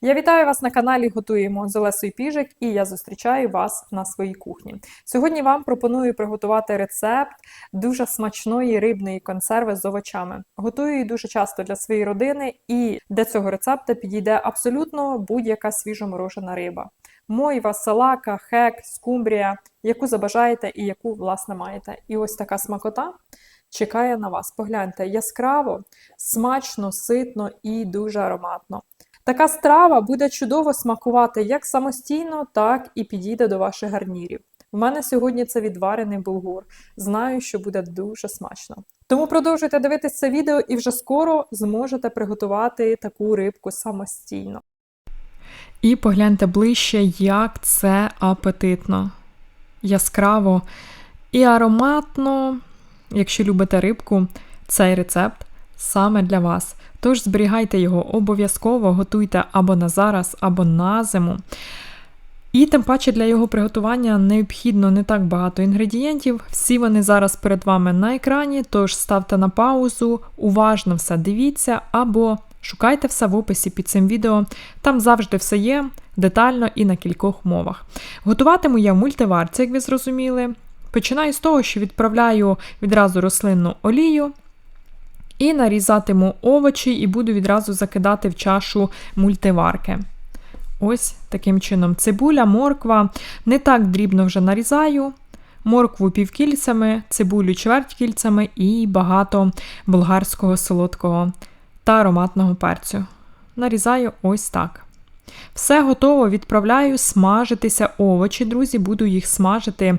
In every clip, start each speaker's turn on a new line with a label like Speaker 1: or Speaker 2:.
Speaker 1: Я вітаю вас на каналі Готуємо з Олесою Піжик і я зустрічаю вас на своїй кухні. Сьогодні вам пропоную приготувати рецепт дуже смачної рибної консерви з овочами. Готую її дуже часто для своєї родини, і для цього рецепту підійде абсолютно будь-яка свіжоморожена риба. Мойва, салака, хек, скумбрія, яку забажаєте і яку власне маєте. І ось така смакота чекає на вас. Погляньте, яскраво, смачно, ситно і дуже ароматно. Така страва буде чудово смакувати як самостійно, так і підійде до ваших гарнірів. У мене сьогодні це відварений булгур. Знаю, що буде дуже смачно. Тому продовжуйте дивитися це відео і вже скоро зможете приготувати таку рибку самостійно.
Speaker 2: І погляньте ближче, як це апетитно, яскраво і ароматно. Якщо любите рибку, цей рецепт саме для вас. Тож зберігайте його обов'язково, готуйте або на зараз, або на зиму. І тим паче для його приготування необхідно не так багато інгредієнтів. Всі вони зараз перед вами на екрані, тож ставте на паузу, уважно все дивіться, або шукайте все в описі під цим відео. Там завжди все є, детально і на кількох мовах. Готуватиму я в мультиварці, як ви зрозуміли. Починаю з того, що відправляю відразу рослинну олію. І нарізатиму овочі, і буду відразу закидати в чашу мультиварки. Ось таким чином. Цибуля, морква. Не так дрібно вже нарізаю. Моркву півкільцями, цибулю чверть кільцями і багато болгарського солодкого та ароматного перцю. Нарізаю ось так. Все готово, відправляю смажитися овочі, друзі, буду їх смажити.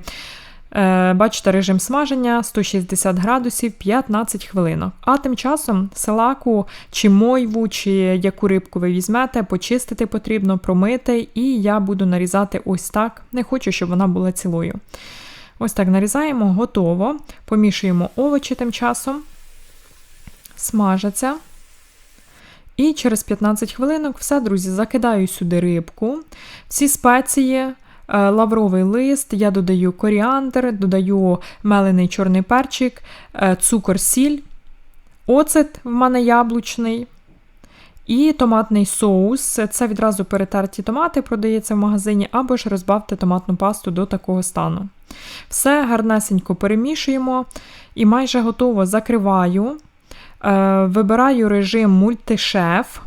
Speaker 2: Е, Бачите, режим смаження 160 градусів 15 хвилинок. А тим часом салаку чи мойву, чи яку рибку ви візьмете, почистити потрібно, промити, і я буду нарізати ось так. Не хочу, щоб вона була цілою. Ось так нарізаємо, готово. Помішуємо овочі тим часом, смажаться. І через 15 хвилинок все, друзі, закидаю сюди рибку, всі спеції. Лавровий лист, я додаю коріандр, додаю мелений чорний перчик, цукор, сіль, оцет в мене яблучний. І томатний соус. Це відразу перетерті томати, продається в магазині, або ж розбавте томатну пасту до такого стану. Все гарнесенько перемішуємо і майже готово закриваю. Вибираю режим мультишеф.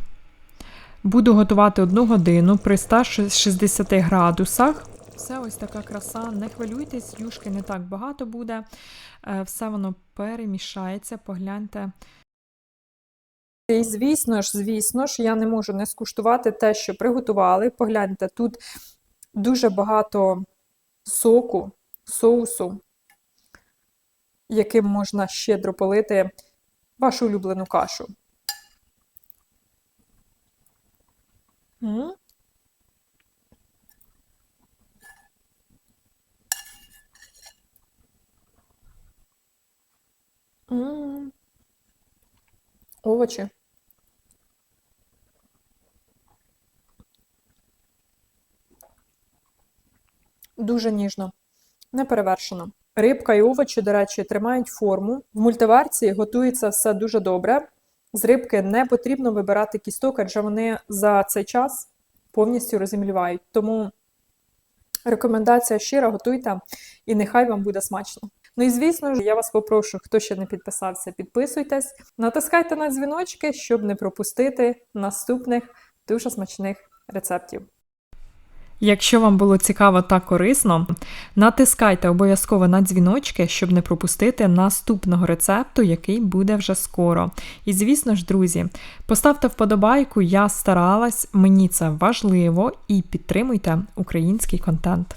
Speaker 2: Буду готувати 1 годину при 160 градусах. Все ось така краса. Не хвилюйтесь, юшки не так багато буде. Все воно перемішається, погляньте.
Speaker 1: І звісно ж, звісно ж, я не можу не скуштувати те, що приготували. Погляньте, тут дуже багато соку, соусу, яким можна щедро полити вашу улюблену кашу. Овочі. Дуже ніжно, неперевершено. Рибка і овочі, до речі, тримають форму. В мультиварці готується все дуже добре. З рибки не потрібно вибирати кісток, адже вони за цей час повністю розімлівають. Тому рекомендація щира, готуйте, і нехай вам буде смачно. Ну і звісно ж, я вас попрошу, хто ще не підписався, підписуйтесь, натискайте на дзвіночки, щоб не пропустити наступних дуже смачних рецептів.
Speaker 2: Якщо вам було цікаво та корисно, натискайте обов'язково на дзвіночки, щоб не пропустити наступного рецепту, який буде вже скоро. І звісно ж, друзі, поставте вподобайку, я старалась, мені це важливо, і підтримуйте український контент.